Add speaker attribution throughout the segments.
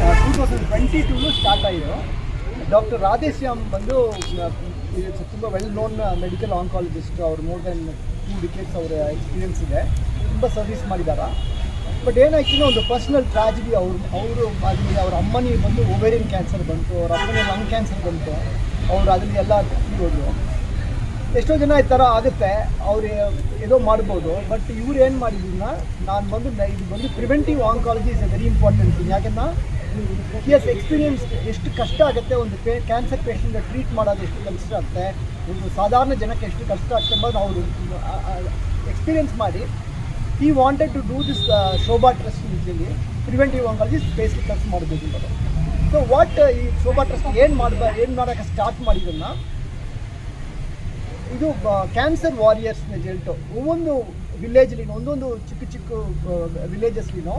Speaker 1: Two thousand twenty ಟೂನು start ಆಯಿತು doctor Radheshyam ಬಂದು ತುಂಬ ವೆಲ್ ನೋನ್ ಮೆಡಿಕಲ್ ಆಂಕಾಲಜಿಸ್ಟ್ ಅವರು ಮೋರ್ ದೆನ್ ಟೂ ಡಿಕೇಟ್ಸ್ ಅವರ ಎಕ್ಸ್ಪೀರಿಯನ್ಸ್ ಇದೆ. ತುಂಬ ಸರ್ವಿಸ್ ಮಾಡಿದ್ದಾರೆ ಬಟ್ ಏನಾಯ್ತು ಒಂದು ಪರ್ಸ್ನಲ್ ಟ್ರಾಜಿಡಿ ಅವರು ಅವರು ಅದರಲ್ಲಿ ಅವ್ರ ಅಮ್ಮನಿಗೆ ಬಂದು ಒವೇರಿಯನ್ ಕ್ಯಾನ್ಸರ್ ಬಂತು, ಅವ್ರ ಅಮ್ಮನಿಗೆ ಲಂಗ್ ಕ್ಯಾನ್ಸರ್ ಬಂತು, ಅವರು ಅದರಲ್ಲಿ ಎಲ್ಲ ಇರೋದು ಎಷ್ಟೋ ಜನ ಈ ಥರ ಆಗುತ್ತೆ, ಅವ್ರು ಏನೋ ಮಾಡ್ಬೋದು. ಬಟ್ ಇವ್ರು ಏನು ಮಾಡಿದ್ರು ನಾನು ಬಂದು, ಇದು ಬಂದು preventive oncology is a very important thing ಯಾಕಂದ್ರೆ ಹಿ ಎಸ್ ಎಕ್ಸ್ಪೀರಿಯನ್ಸ್ ಎಷ್ಟು ಕಷ್ಟ ಆಗುತ್ತೆ, ಒಂದು ಪೇ ಕ್ಯಾನ್ಸರ್ ಪೇಷಂಟ್ ಟ್ರೀಟ್ ಮಾಡೋದು ಎಷ್ಟು ಕಷ್ಟ ಆಗುತ್ತೆ, ಒಂದು ಸಾಧಾರಣ ಜನಕ್ಕೆ ಎಷ್ಟು ಕಷ್ಟ ಆಗುತ್ತೆ ಎಂಬುದು ಅವರು ಎಕ್ಸ್ಪೀರಿಯನ್ಸ್ ಮಾಡಿ. ಈ wanted to do this Shobha trust ಇದರಲ್ಲಿ ಪ್ರಿವೆಂಟಿವ್ ಆಂಕಾಲಜಿ ಬೇಸಿಕ್ ಕೆಲಸ ಮಾಡಬೇಕು ಅಂತ ಸೊ ವಾಟ್ ಈ ಶೋಭಾ ಟ್ರಸ್ಟ್ ಏನು ಮಾಡ್ಬ, ಏನು ಮಾಡೋಕ್ಕೆ ಸ್ಟಾರ್ಟ್ ಮಾಡಿದ್ದನ್ನು ಇದು ಕ್ಯಾನ್ಸರ್ ವಾರಿಯರ್ಸ್ನ ಹೇಳ್ತು ಒಂದೊಂದು ವಿಲೇಜ್ಲಿನೋ ಒಂದೊಂದು ಚಿಕ್ಕ ಚಿಕ್ಕ ವಿಲೇಜಸ್ಲಿನೋ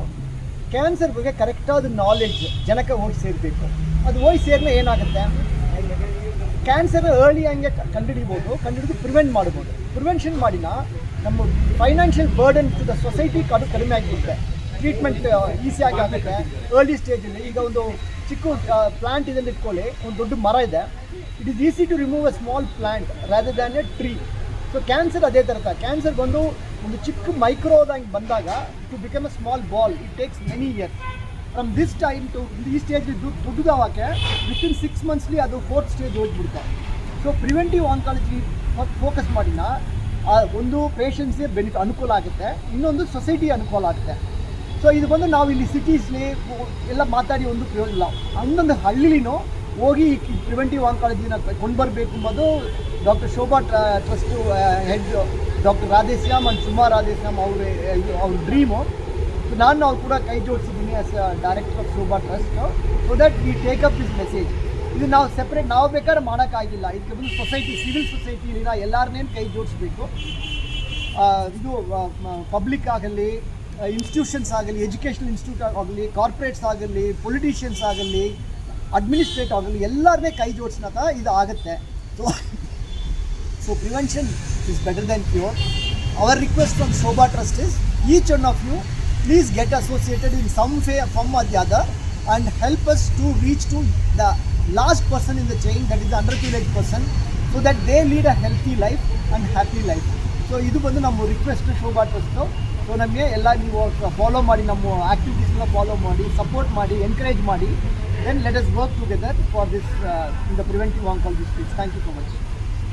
Speaker 1: ಕ್ಯಾನ್ಸರ್ ಬಗ್ಗೆ ಕರೆಕ್ಟಾದ ನಾಲೆಡ್ಜ್ ಜನಕ್ಕೆ ಹೋಗಿ ಸೇರಬೇಕು. ಅದು ಹೋಗಿ ಸೇರಿದ್ರೆ ಏನಾಗುತ್ತೆ? ಕ್ಯಾನ್ಸರ್ ಅರ್ಲಿ ಹಂಗೆ ಕಂಡುಹಿಡಿಬೋದು, ಕಂಡುಹಿಡಿದು ಪ್ರಿವೆಂಟ್ ಮಾಡ್ಬೋದು. ಪ್ರಿವೆನ್ಷನ್ ಮಾಡಿನ ನಮ್ಮ financial burden to the society ಕಾಡು ಕಡಿಮೆ ಆಗಿರುತ್ತೆ. ಟ್ರೀಟ್ಮೆಂಟ್ ಈಸಿಯಾಗಿ ಆಗುತ್ತೆ. ಅರ್ಲಿ ಸ್ಟೇಜಲ್ಲಿ ಈಗ ಒಂದು ಚಿಕ್ಕ ಪ್ಲಾಂಟ್ ಇದೆ ಅಂತ ಇಟ್ಕೊಳ್ಳಿ ಒಂದು ದೊಡ್ಡ ಮರ ಇದೆ. It is easy to remove a small plant rather than a tree so cancer ಅದೇ ಥರ ಕ್ಯಾನ್ಸರ್ ಬಂದು ಒಂದು ಚಿಕ್ಕ ಮೈಕ್ರೋದಂಗೆ ಬಂದಾಗ to become a small ball it takes many years from this time to ಈ ಸ್ಟೇಜ್ ದೊಡ್ಡದಾವಕ್ಕೆ ಇನ್ ಸಿಕ್ಸ್ ಮಂತ್ಸ್ಲಿ ಅದು ಫೋರ್ತ್ ಸ್ಟೇಜ್ ಹೋಗ್ಬಿಡ್ತಾ ಸೊ ಪ್ರಿವೆಂಟಿವ್ ಆಂಕಾಲಜಿ ಫೋಕಸ್ ಮಾಡಿನ ಒಂದು ಪೇಷಂಟ್ಸ್ಗೆ ಬೆನಿಫಿ ಅನುಕೂಲ ಆಗುತ್ತೆ. ಇನ್ನೊಂದು ಸೊಸೈಟಿ ಅನುಕೂಲ ಆಗುತ್ತೆ. ಸೊ ಇದು ಬಂದು ನಾವು ಇಲ್ಲಿ ಸಿಟೀಸ್ಲಿ ಎಲ್ಲ ಮಾತಾಡಿ ಒಂದು ಪ್ರಯೋಜನ ಇಲ್ಲ. ಹಂಗೊಂದು ಹಳ್ಳಿಲಿನೂ ಹೋಗಿ ಪ್ರಿವೆಂಟಿವ್ ಆಂಕಾಲಜಿನ ಕೊಂಡ್ಬರ್ಬೇಕು ಎಂಬುದು doctor Shobha trust head doctor Radheshyam and Suma Radheshyam ಅವ್ರ ಅವ್ರ ಡ್ರೀಮು ನಾನು ಅವ್ರು ಕೂಡ ಕೈ ಜೋಡಿಸಿದ್ದೀನಿ as director of Shobha trust so that we take up this message ಇದು ನಾವು ಸೆಪ್ರೇಟ್ ನಾವು ಬೇಕಾದ್ರೆ ಮಾಡೋಕ್ಕಾಗಿಲ್ಲ ಇದಕ್ಕೆ ಬಂದು ಸೊಸೈಟಿ ಸಿವಿಲ್ ಸೊಸೈಟಿಲಿನ ಎಲ್ಲರನ್ನೇನು ಕೈ ಜೋಡಿಸ್ಬೇಕು. ಇದು ಪಬ್ಲಿಕ್ ಆಗಲಿ ಇನ್ಸ್ಟಿಟ್ಯೂಷನ್ಸ್ ಆಗಲಿ ಎಜುಕೇಷನಲ್ ಇನ್ಸ್ಟಿಟ್ಯೂಟ್ ಆಗಲಿ ಕಾರ್ಪೊರೇಟ್ಸ್ ಆಗಲಿ ಪೊಲಿಟಿಷಿಯನ್ಸ್ ಆಗಲಿ ಅಡ್ಮಿನಿಸ್ಟ್ರೇಟ್ ಆಗಲಿ ಎಲ್ಲರನ್ನೇ ಕೈ ಜೋಡಿಸಿದಾಗ ಇದು ಆಗುತ್ತೆ. So so prevention is better than cure our request from Shobha trust is each one of you please get associated in some fay from or the other and help us to reach to the last person in the chain that is under privilege person so that they lead a healthy life and happy life so ಇದು ಬಂದು ನಮ್ಮ request Shobha trust so ನಮಗೆ ಎಲ್ಲ ನೀವು follow ಮಾಡಿ, ನಮ್ಮ ಆ್ಯಕ್ಟಿವಿಟೀಸ್ನ follow ಮಾಡಿ ಸಪೋರ್ಟ್ ಮಾಡಿ ಎನ್ಕರೇಜ್ ಮಾಡಿ then let us work together for this in the preventive oncology speech thank you so much